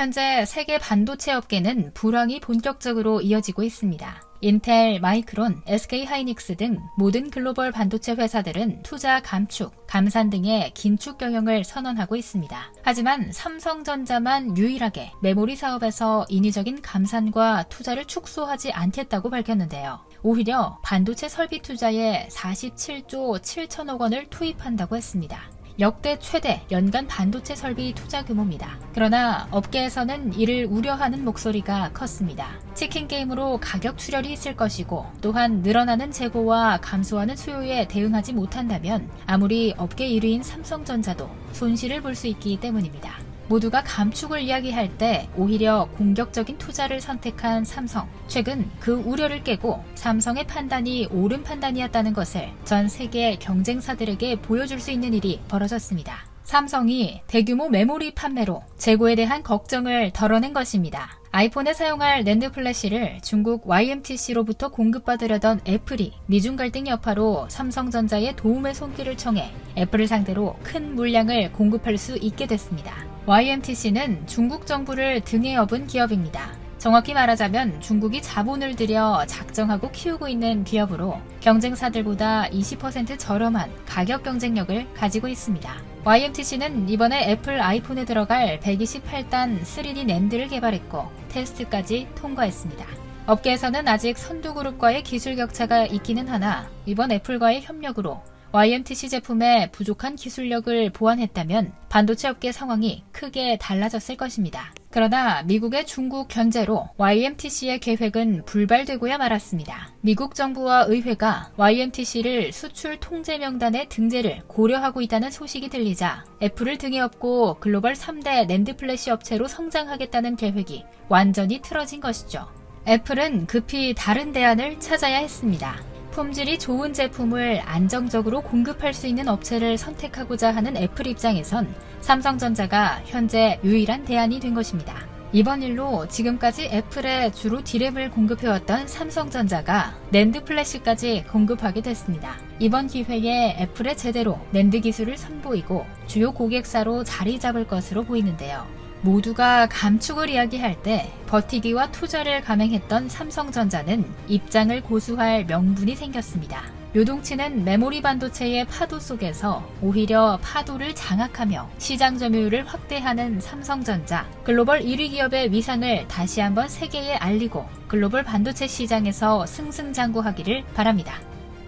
현재 세계 반도체 업계는 불황이 본격적으로 이어지고 있습니다. 인텔, 마이크론, SK 하이닉스 등 모든 글로벌 반도체 회사들은 투자 감축, 감산 등의 긴축 경영을 선언하고 있습니다. 하지만 삼성전자만 유일하게 메모리 사업에서 인위적인 감산과 투자를 축소하지 않겠다고 밝혔는데요. 오히려 반도체 설비 투자에 47조 7천억 원을 투입한다고 했습니다. 역대 최대 연간 반도체 설비 투자 규모입니다. 그러나 업계에서는 이를 우려하는 목소리가 컸습니다. 치킨 게임으로 가격 출혈이 있을 것이고 또한 늘어나는 재고와 감소하는 수요에 대응하지 못한다면 아무리 업계 1위인 삼성전자도 손실을 볼 수 있기 때문입니다. 모두가 감축을 이야기할 때 오히려 공격적인 투자를 선택한 삼성. 최근 그 우려를 깨고 삼성의 판단이 옳은 판단이었다는 것을 전 세계 경쟁사들에게 보여줄 수 있는 일이 벌어졌습니다. 삼성이 대규모 메모리 판매로 재고에 대한 걱정을 덜어낸 것입니다. 아이폰에 사용할 랜드 플래시를 중국 YMTC로부터 공급받으려던 애플이 미중 갈등 여파로 삼성전자의 도움의 손길을 청해 애플을 상대로 큰 물량을 공급할 수 있게 됐습니다. YMTC는 중국 정부를 등에 업은 기업입니다. 정확히 말하자면 중국이 자본을 들여 작정하고 키우고 있는 기업으로 경쟁사들보다 20% 저렴한 가격 경쟁력을 가지고 있습니다. YMTC는 이번에 애플 아이폰에 들어갈 128단 3D 낸드를 개발했고 테스트까지 통과했습니다. 업계에서는 아직 선두그룹과의 기술 격차가 있기는 하나 이번 애플과의 협력으로 YMTC 제품의 부족한 기술력을 보완했다면 반도체 업계 상황이 크게 달라졌을 것입니다. 그러나 미국의 중국 견제로 YMTC의 계획은 불발되고야 말았습니다. 미국 정부와 의회가 YMTC를 수출 통제 명단에 등재를 고려하고 있다는 소식이 들리자 애플을 등에 업고 글로벌 3대 낸드 플래시 업체로 성장하겠다는 계획이 완전히 틀어진 것이죠. 애플은 급히 다른 대안을 찾아야 했습니다. 품질이 좋은 제품을 안정적으로 공급할 수 있는 업체를 선택하고자 하는 애플 입장에선 삼성전자가 현재 유일한 대안이 된 것입니다. 이번 일로 지금까지 애플에 주로 디램을 공급해왔던 삼성전자가 낸드 플래시까지 공급하게 됐습니다. 이번 기회에 애플에 제대로 낸드 기술을 선보이고 주요 고객사로 자리 잡을 것으로 보이는데요. 모두가 감축을 이야기할 때 버티기와 투자를 감행했던 삼성전자는 입장을 고수할 명분이 생겼습니다. 요동치는 메모리 반도체의 파도 속에서 오히려 파도를 장악하며 시장 점유율을 확대하는 삼성전자, 글로벌 1위 기업의 위상을 다시 한번 세계에 알리고 글로벌 반도체 시장에서 승승장구하기를 바랍니다.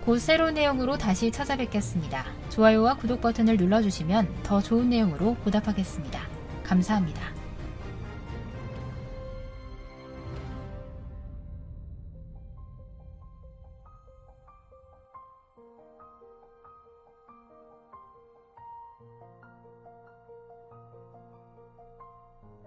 곧 새로운 내용으로 다시 찾아뵙겠습니다. 좋아요와 구독 버튼을 눌러주시면 더 좋은 내용으로 보답하겠습니다. 감사합니다.